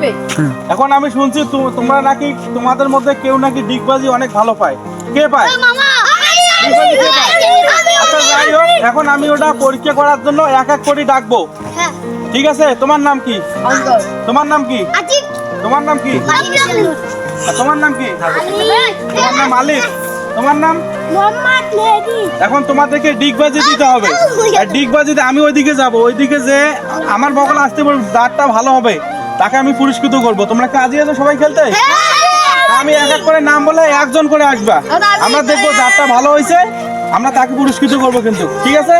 থাকবে এখন আমি শুনছি তো- তোমরা নাকি তোমাদের মধ্যে কেউ নাকি ডিগবাজি অনেক ভালো পায়। কে পায়? যাই হোক এখন আমি ওটা পরীক্ষা করার জন্য এক এক করে ডাকবো। ঠিক আছে? তোমার নাম কি? তোমার নাম কি? তোমার নাম কি? আর তোমার নাম কি? তোমার নাম আলিফ তোমার নাম? এখন তোমাদেরকে ডিগবাজি দিতে হবে। আর ডিগবাজিতে আমি ওইদিকে যাব। ওইদিকে যে আমার বগল আসতে বল দাঁতটা ভালো হবে। তাকে আমি পুরস্কৃত করব। তোমরা কি আজই আছো সবাই খেলতে? আমি এক এক করে নাম বলে একজন করে আসবা। আমরা দেখব যারটা ভালো হয়েছে। আমরা তাকে পুরস্কৃত করব কিন্তু ঠিক আছে?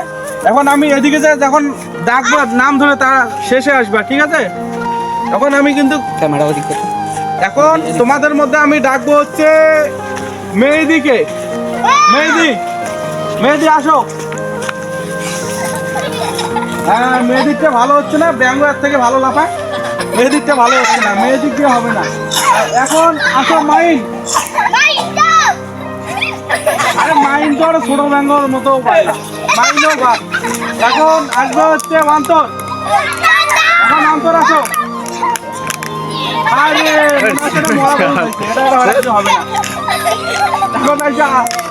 এখন আমি এদিকে যে যখন ডাকবো নাম ধরে তারা শেষে আসবা ঠিক আছে? এখন আমি কিন্তু ক্যামেরা ওদিক এখন তোমাদের মধ্যে আমি ডাকবো হচ্ছে মেহেদিকে। মেহেদি মেহেদি আসো। হ্যাঁ মেহেদিকটা ভালো হচ্ছে না? ব্যাঙ্গালোর থেকে ভালো লাফায়। মেহেদিকটা ভালো হচ্ছে না মেহেদিক দিয়ে হবে না। এখন আসো মাইন। আরে মাইন তো আরও ছোট ব্যাঙ্গর মতো মাইনও এখন আসবে হচ্ছে অন্তর। এখন অন্তর আসো। আরে হবে না। এখন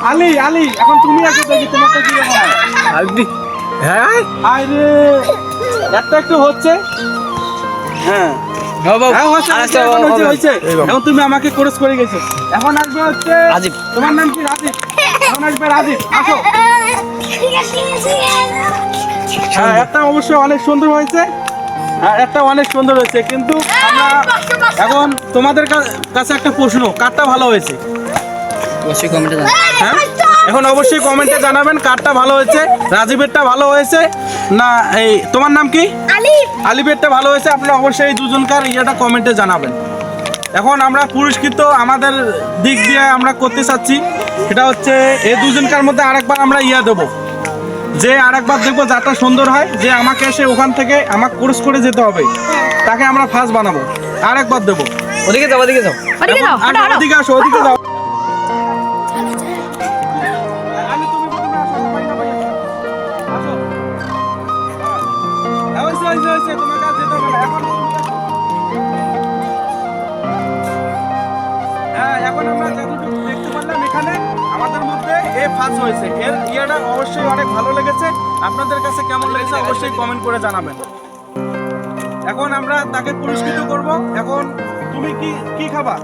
আলী আলী এখন তুমি দেখি কি রকম হ্যাঁ? আরে একটা একটু হচ্ছে। হ্যাঁ। হ্যাঁ, হচ্ছে, হচ্ছে, এখন হচ্ছে, হচ্ছে। এখন তুমি আমাকে কোর্স করে গেছো। এখন আসবে হচ্ছে রাজীব। তোমার নাম কি? রাজীব। এখন আসবে রাজীব। আসো। হ্যাঁ একটা অবশ্যই অনেক সুন্দর হয়েছে। একটা অনেক সুন্দর হয়েছে। কিন্তু আমরা এখন তোমাদের কাছে একটা প্রশ্ন। কারটা ভালো হয়েছে? অবশ্যই কমেন্টে হ্যাঁ? এখন অবশ্যই কমেন্টে জানাবেন কারটা ভালো হয়েছে রাজীবেরটা ভালো হয়েছে না এই তোমার নাম কি? আলিবেরটা ভালো হয়েছে আপনারা অবশ্যই এই দুজনকার ইয়েটা কমেন্টে জানাবেন। এখন আমরা পুরস্কৃত আমাদের দিক দিয়ে আমরা করতে চাচ্ছি সেটা হচ্ছে এই দুজনকার মধ্যে আরেকবার আমরা ইয়া দেবো। যে আরেকবার দেখব যাটা সুন্দর হয় যে আমাকে এসে ওখান থেকে আমাকে কোর্স করে যেতে হবে তাকে আমরা ফার্স্ট বানাবো। আরেকবার দেবো। ওদিকে যাও ওদিকে যাও। ওদিকে যাও আগে হাঁটো, হাঁটো। ওদিকে আসো ওদিকে যাও। হয়েছে, হয়েছে, হয়েছে, তোমাকে যেতে হবে এখন হ্যাঁ, এখন আমরা যতটুকু দেখতে পারলাম এখানে আমাদের মধ্যে এ ফাঁস হয়েছে। এর ইয়েটা অবশ্যই অনেক ভালো লেগেছে। আপনাদের কাছে কেমন লেগেছে অবশ্যই কমেন্ট করে জানাবেন। এখন আমরা তাকে পুরস্কৃত করব। এখন তুমি কি কি খাবা?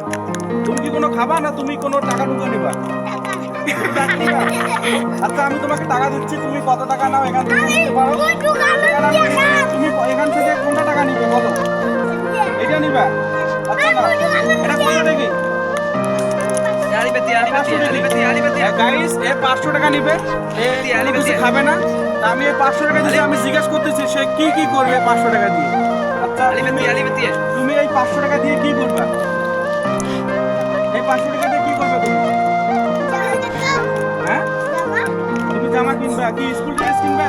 তুমি কি কোনো খাবা না তুমি কোনো টাকা টুকা নিবা? আচ্ছা আমি তোমাকে টাকা দিচ্ছি তুমি কত টাকা নাও এখান থেকে নিতে পারো। গাইস এ পাঁচশো টাকা নিবে। কিছু খাবে না। আমি এই পাঁচশো টাকা দিয়ে আমি জিজ্ঞেস করতেছি সে কি কি করবে পাঁচশো টাকা দিয়ে? আচ্ছা তুমি এই পাঁচশো টাকা দিয়ে কি করবে? এই পাঁচশো টাকা দিয়ে কি করবে তুমি? হ্যাঁ? তুমি জামা কিনবা? কি স্কুল ড্রেস কিনবা?